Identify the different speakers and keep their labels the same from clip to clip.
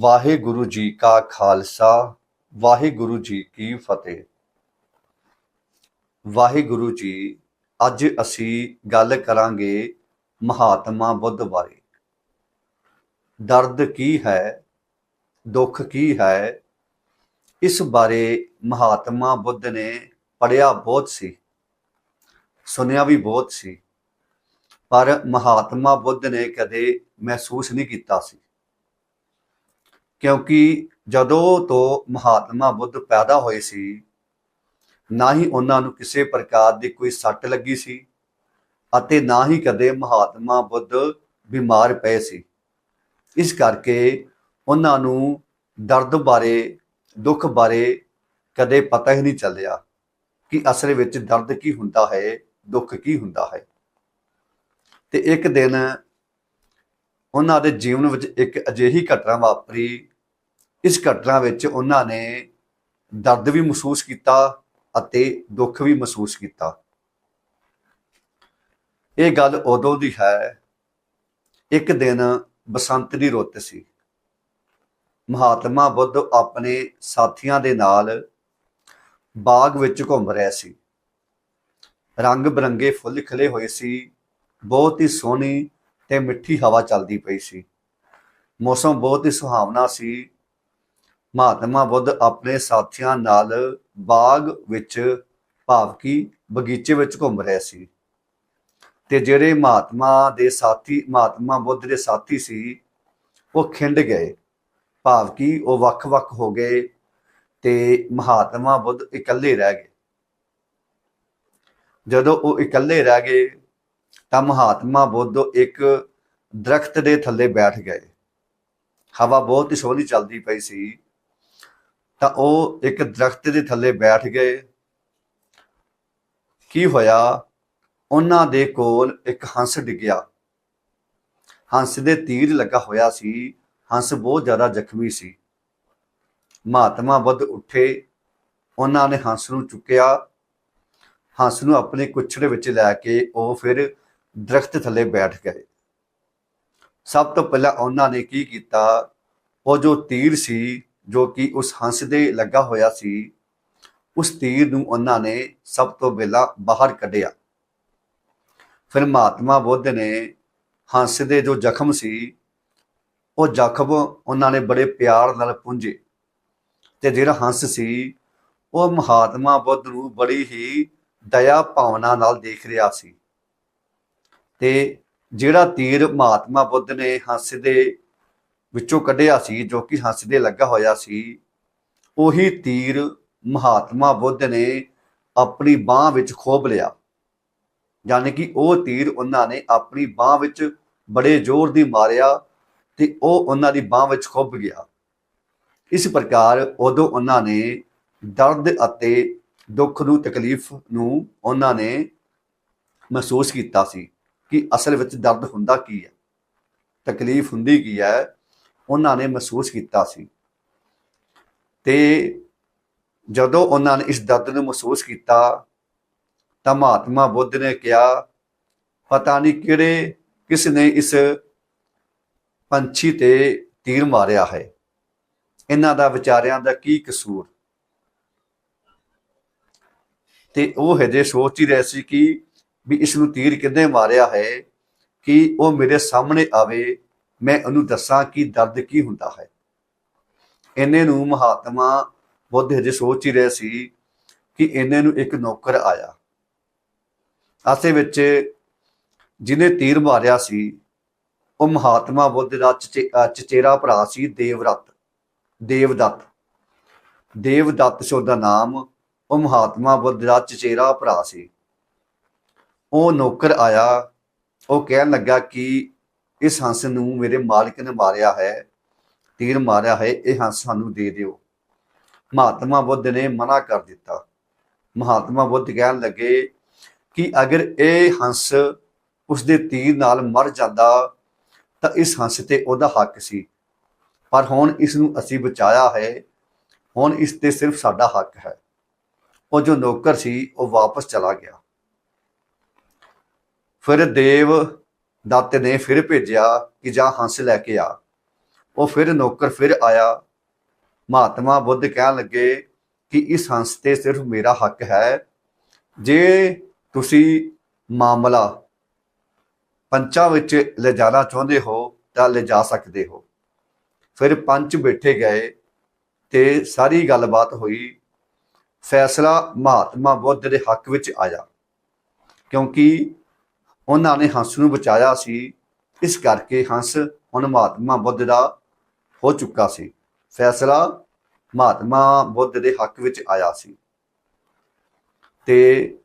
Speaker 1: ਵਾਹਿਗੁਰੂ ਜੀ ਕਾ ਖਾਲਸਾ, ਵਾਹਿਗੁਰੂ ਜੀ ਕੀ ਫਤਿਹ। ਵਾਹਿਗੁਰੂ ਜੀ, ਅੱਜ ਅਸੀਂ ਗੱਲ ਕਰਾਂਗੇ ਮਹਾਤਮਾ ਬੁੱਧ ਬਾਰੇ। ਦਰਦ ਕੀ ਹੈ? ਦੁੱਖ ਕੀ ਹੈ? ਇਸ ਬਾਰੇ ਮਹਾਤਮਾ ਬੁੱਧ ਨੇ ਪੜਿਆ ਬਹੁਤ ਸੀ, ਸੁਣਿਆ ਵੀ ਬਹੁਤ ਸੀ, ਪਰ ਮਹਾਤਮਾ ਬੁੱਧ ਨੇ ਕਦੇ ਮਹਿਸੂਸ ਨਹੀਂ ਕੀਤਾ ਸੀ। ਕਿਉਂਕਿ ਜਦੋਂ ਤੋਂ ਮਹਾਤਮਾ ਬੁੱਧ ਪੈਦਾ ਹੋਏ ਸੀ, ਨਾ ਹੀ ਉਹਨਾਂ ਨੂੰ ਕਿਸੇ ਪ੍ਰਕਾਰ ਦੀ ਕੋਈ ਸੱਟ ਲੱਗੀ ਸੀ ਅਤੇ ਨਾ ਹੀ ਕਦੇ ਮਹਾਤਮਾ ਬੁੱਧ ਬਿਮਾਰ ਪਏ ਸੀ। ਇਸ ਕਰਕੇ ਉਹਨਾਂ ਨੂੰ ਦਰਦ ਬਾਰੇ, ਦੁੱਖ ਬਾਰੇ ਕਦੇ ਪਤਾ ਹੀ ਨਹੀਂ ਚੱਲਿਆ ਕਿ ਅਸਲ ਵਿੱਚ ਦਰਦ ਕੀ ਹੁੰਦਾ ਹੈ, ਦੁੱਖ ਕੀ ਹੁੰਦਾ ਹੈ। ਤੇ ਇੱਕ ਦਿਨ ਉਹਨਾਂ ਦੇ ਜੀਵਨ ਵਿੱਚ ਇੱਕ ਅਜਿਹੀ ਘਟਨਾ ਵਾਪਰੀ ਇਸ ਘਟਨਾ ਵਿੱਚ ਉਹਨਾਂ ਨੇ ਦਰਦ ਵੀ ਮਹਿਸੂਸ ਕੀਤਾ ਅਤੇ ਦੁੱਖ ਵੀ ਮਹਿਸੂਸ ਕੀਤਾ। ਇਹ ਗੱਲ ਉਦੋਂ ਦੀ ਹੈ, ਇੱਕ ਦਿਨ ਬਸੰਤ ਦੀ ਰੁੱਤ ਸੀ। ਮਹਾਤਮਾ ਬੁੱਧ ਆਪਣੇ ਸਾਥੀਆਂ ਦੇ ਨਾਲ ਬਾਗ ਵਿੱਚ ਘੁੰਮ ਰਿਹਾ ਸੀ। ਰੰਗ ਬਰੰਗੇ ਫੁੱਲ ਖਿਲੇ ਹੋਏ ਸੀ, ਬਹੁਤ ਹੀ ਸੋਹਣੀ ਤੇ ਮਿੱਠੀ ਹਵਾ ਚੱਲਦੀ ਪਈ ਸੀ। ਮੌਸਮ ਬਹੁਤ ਹੀ ਸੁਹਾਵਣਾ ਸੀ ਮਹਾਤਮਾ ਬੁੱਧ ਆਪਣੇ ਸਾਥੀਆਂ ਨਾਲ ਬਾਗ ਵਿੱਚ ਭਾਵ ਕਿ ਬਗੀਚੇ ਵਿੱਚ ਘੁੰਮ ਰਹੇ ਸੀ। ਤੇ ਜਿਹੜੇ ਮਹਾਤਮਾ ਦੇ ਸਾਥੀ, ਮਹਾਤਮਾ ਬੁੱਧ ਦੇ ਸਾਥੀ ਸੀ, ਉਹ ਖਿੰਡ ਗਏ। ਭਾਵ ਕਿ ਉਹ ਵੱਖ-ਵੱਖ ਹੋ ਗਏ ਤੇ ਮਹਾਤਮਾ ਬੁੱਧ ਇਕੱਲੇ ਰਹਿ ਗਏ। ਜਦੋਂ ਉਹ ਇਕੱਲੇ ਰਹਿ ਗਏ, ਤਾਂ ਮਹਾਤਮਾ ਬੁੱਧ ਇੱਕ ਦਰਖਤ ਦੇ ਥੱਲੇ ਬੈਠ ਗਏ। ਹਵਾ ਬਹੁਤ ਹੀ ਸੋਹਣੀ ਚੱਲਦੀ ਪਈ ਸੀ। ਤਾਂ ਉਹ ਇੱਕ ਦਰਖਤ ਦੇ ਥੱਲੇ ਬੈਠ ਗਏ। ਕੀ ਹੋਇਆ? ਉਹਨਾਂ ਦੇ ਕੋਲ ਇੱਕ ਹੰਸ ਡਿੱਗਿਆ। ਹੰਸ ਦੇ ਤੀਰ ਲੱਗਾ ਹੋਇਆ ਸੀ। ਹੰਸ ਬਹੁਤ ਜ਼ਿਆਦਾ ਜ਼ਖਮੀ ਸੀ। ਮਹਾਤਮਾ ਬੁੱਧ ਉੱਠੇ। ਉਹਨਾਂ ਨੇ ਹੰਸ ਨੂੰ ਚੁੱਕਿਆ। ਹੰਸ ਨੂੰ ਆਪਣੇ ਕੁੱਛੜੇ ਵਿੱਚ ਲੈ ਕੇ ਉਹ ਫਿਰ ਦਰਖਤ ਥੱਲੇ ਬੈਠ ਗਏ। ਸਭ ਤੋਂ ਪਹਿਲਾਂ ਉਹਨਾਂ ਨੇ ਕੀ ਕੀਤਾ? ਉਹ ਜੋ ਤੀਰ ਸੀ ਜੋ ਕਿ ਉਸ ਹੰਸ ਦੇ ਲੱਗਾ ਹੋਇਆ ਸੀ, ਉਸ ਤੀਰ ਨੂੰ ਉਹਨਾਂ ਨੇ ਸਭ ਤੋਂ ਪਹਿਲਾਂ ਬਾਹਰ ਕੱਢਿਆ। ਫਿਰ ਮਹਾਤਮਾ ਬੁੱਧ ਨੇ ਹੰਸ ਦੇ ਜੋ ਜ਼ਖਮ ਸੀ, ਉਹ ਜ਼ਖਮ ਉਹਨਾਂ ਨੇ ਬੜੇ ਪਿਆਰ ਨਾਲ ਪੁੰਝੇ ਤੇ ਜਿਹੜਾ ਹੰਸ ਸੀ, ਉਹ ਮਹਾਤਮਾ ਬੁੱਧ ਨੂੰ ਬੜੀ ਹੀ ਦਇਆ ਭਾਵਨਾ ਨਾਲ ਦੇਖ ਰਿਹਾ ਸੀ। ਤੇ ਜਿਹੜਾ ਤੀਰ ਮਹਾਤਮਾ ਬੁੱਧ ਨੇ ਹੰਸ ਦੇ ਵਿੱਚੋਂ ਕੱਢਿਆ ਸੀ, ਜੋ ਕਿ ਹੱਸਦੇ ਲੱਗਾ ਹੋਇਆ ਸੀ। ਉਹੀ ਤੀਰ ਮਹਾਤਮਾ ਬੁੱਧ ਨੇ ਆਪਣੀ ਬਾਹ ਵਿੱਚ ਖੋਬ ਲਿਆ। ਯਾਨੀ ਕਿ ਉਹ ਤੀਰ ਉਹਨਾਂ ਨੇ ਆਪਣੀ ਬਾਹ ਵਿੱਚ ਬੜੇ ਜ਼ੋਰ ਦੀ ਮਾਰਿਆ ਤੇ ਉਹ ਉਹਨਾਂ ਦੀ ਬਾਹ ਵਿੱਚ ਖੁੱਭ ਗਿਆ। ਇਸ ਪ੍ਰਕਾਰ ਉਦੋਂ ਉਹਨਾਂ ਨੇ ਦਰਦ ਅਤੇ ਦੁੱਖ ਨੂੰ, ਤਕਲੀਫ ਨੂੰ ਉਹਨਾਂ ਨੇ ਮਹਿਸੂਸ ਕੀਤਾ ਸੀ ਕਿ ਅਸਲ ਵਿੱਚ ਦਰਦ ਹੁੰਦਾ ਕੀ ਹੈ? ਤਕਲੀਫ ਹੁੰਦੀ ਕੀ ਹੈ? ਉਹਨਾਂ ਨੇ ਮਹਿਸੂਸ ਕੀਤਾ ਸੀ। ਤੇ ਜਦੋਂ ਉਹਨਾਂ ਨੇ ਇਸ ਦਰਦ ਨੂੰ ਮਹਿਸੂਸ ਕੀਤਾ, ਤਾਂ ਮਹਾਤਮਾ ਬੁੱਧ ਨੇ ਕਿਹਾ, ਪਤਾ ਨਹੀਂ ਕਿਹੜੇ ਕਿਸ ਨੇ ਇਸ ਪੰਛੀ ਤੇ ਤੀਰ ਮਾਰਿਆ ਹੈ। ਇਹਨਾਂ ਦਾ ਵਿਚਾਰਿਆਂ ਦਾ ਕੀ ਕਸੂਰ? ਤੇ ਉਹ ਹਜੇ ਸੋਚ ਹੀ ਰਹੇ ਸੀ ਕਿ ਵੀ ਇਸ ਨੂੰ ਤੀਰ ਕਿੰਨੇ ਮਾਰਿਆ ਹੈ, ਕਿ ਉਹ ਮੇਰੇ ਸਾਹਮਣੇ ਆਵੇ ਮੈਂ ਉਹਨੂੰ ਦੱਸਾਂ ਕਿ ਦਰਦ ਕੀ ਹੁੰਦਾ ਹੈ। ਇਹਨੇ ਨੂੰ ਮਹਾਤਮਾ ਬੁੱਧ ਹਜੇ ਸੋਚ ਹੀ ਰਿਹਾ ਸੀ ਕਿ ਇਹਨੇ ਨੂੰ ਇੱਕ ਨੌਕਰ ਆਇਆ। ਆਸੇ ਵਿੱਚ ਜਿਹਨੇ ਤੀਰ ਮਾਰਿਆ ਸੀ, ਉਹ ਮਹਾਤਮਾ ਬੁੱਧ ਦਾ ਚਚੇ- ਚਚੇਰਾ ਭਰਾ ਸੀ ਦੇਵਰਤ ਦੇਵਦੱਤ। ਦੇਵਦੱਤ ਸੀ ਉਹਦਾ ਨਾਮ, ਉਹ ਮਹਾਤਮਾ ਬੁੱਧ ਦਾ ਚਚੇਰਾ ਭਰਾ ਸੀ। ਉਹ ਨੌਕਰ ਆਇਆ, ਉਹ ਕਹਿਣ ਲੱਗਾ ਕਿ ਇਸ ਹੰਸ ਨੂੰ ਮੇਰੇ ਮਾਲਕ ਨੇ ਮਾਰਿਆ ਹੈ, ਤੀਰ ਮਾਰਿਆ ਹੈ, ਇਹ ਹੰਸ ਸਾਨੂੰ ਦੇ ਦਿਓ। ਮਹਾਤਮਾ ਬੁੱਧ ਨੇ ਮਨਾ ਕਰ ਦਿੱਤਾ। ਮਹਾਤਮਾ ਬੁੱਧ ਕਹਿਣ ਲੱਗੇ ਕਿ ਅਗਰ ਇਹ ਹੰਸ ਉਸ ਦੇ ਤੀਰ ਨਾਲ ਮਰ ਜਾਂਦਾ, ਤਾਂ ਇਸ ਹੰਸ ਤੇ ਉਹਦਾ ਹੱਕ ਸੀ। ਪਰ ਹੁਣ ਇਸ ਨੂੰ ਅਸੀਂ ਬਚਾਇਆ ਹੈ, ਹੁਣ ਇਸ ਤੇ ਸਿਰਫ ਸਾਡਾ ਹੱਕ ਹੈ। ਉਹ ਜੋ ਨੌਕਰ ਸੀ, ਉਹ ਵਾਪਸ ਚਲਾ ਗਿਆ। ਫਿਰ ਦੇਵ ਦਾਤੇ ਨੇ ਫਿਰ ਭੇਜਿਆ ਕਿ ਜਾ ਹੰਸ ਲੈ ਕੇ ਆ। ਉਹ ਫਿਰ ਨੌਕਰ ਫਿਰ ਆਇਆ। ਮਹਾਤਮਾ ਬੁੱਧ ਕਹਿਣ ਲੱਗੇ ਕਿ ਇਸ ਹੰਸ ਤੇ ਸਿਰਫ ਮੇਰਾ ਹੱਕ ਹੈ। ਜੇ ਤੁਸੀਂ ਮਾਮਲਾ ਪੰਚਾਂ ਵਿੱਚ ਲਿਜਾਣਾ ਚਾਹੁੰਦੇ ਹੋ ਤਾਂ ਲਿਜਾ ਸਕਦੇ ਹੋ। ਫਿਰ ਪੰਚ ਬੈਠੇ ਗਏ ਤੇ ਸਾਰੀ ਗੱਲਬਾਤ ਹੋਈ। ਫੈਸਲਾ ਮਹਾਤਮਾ ਬੁੱਧ ਦੇ ਹੱਕ ਵਿੱਚ ਆਇਆ। ਕਿਉਂਕਿ ਉਹਨਾਂ ਨੇ ਹੰਸ ਨੂੰ ਬਚਾਇਆ ਸੀ। ਇਸ ਕਰਕੇ ਹੰਸ ਹੁਣ ਮਹਾਤਮਾ ਬੁੱਧ ਦਾ ਹੋ ਚੁੱਕਾ ਸੀ। ਫੈਸਲਾ ਮਹਾਤਮਾ ਬੁੱਧ ਦੇ ਹੱਕ ਵਿੱਚ ਆਇਆ ਸੀ। ਤੇ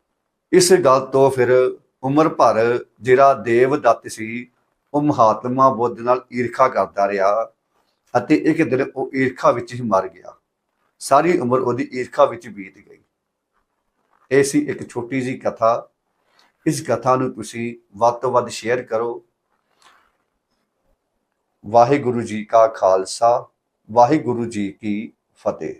Speaker 1: ਇਸ ਗੱਲ ਤੋਂ ਫਿਰ ਉਮਰ ਭਰ ਜਿਹੜਾ ਦੇਵਦੱਤ ਸੀ, ਉਹ ਮਹਾਤਮਾ ਬੁੱਧ ਨਾਲ ਈਰਖਾ ਕਰਦਾ ਰਿਹਾ ਅਤੇ ਇੱਕ ਦਿਨ ਉਹ ਈਰਖਾ ਵਿੱਚ ਹੀ ਮਰ ਗਿਆ। ਸਾਰੀ ਉਮਰ ਉਹਦੀ ਈਰਖਾ ਵਿੱਚ ਬੀਤ ਗਈ। ਇਹ ਸੀ ਇੱਕ ਛੋਟੀ ਜੀ ਕਥਾ। ਇਸ ਕਥਾ ਨੂੰ ਤੁਸੀਂ ਵੱਧ ਤੋਂ ਵੱਧ ਸ਼ੇਅਰ ਕਰੋ। ਵਾਹਿਗੁਰੂ ਜੀ ਕਾ ਖਾਲਸਾ, ਵਾਹਿਗੁਰੂ ਜੀ ਕੀ ਫਤਿਹ।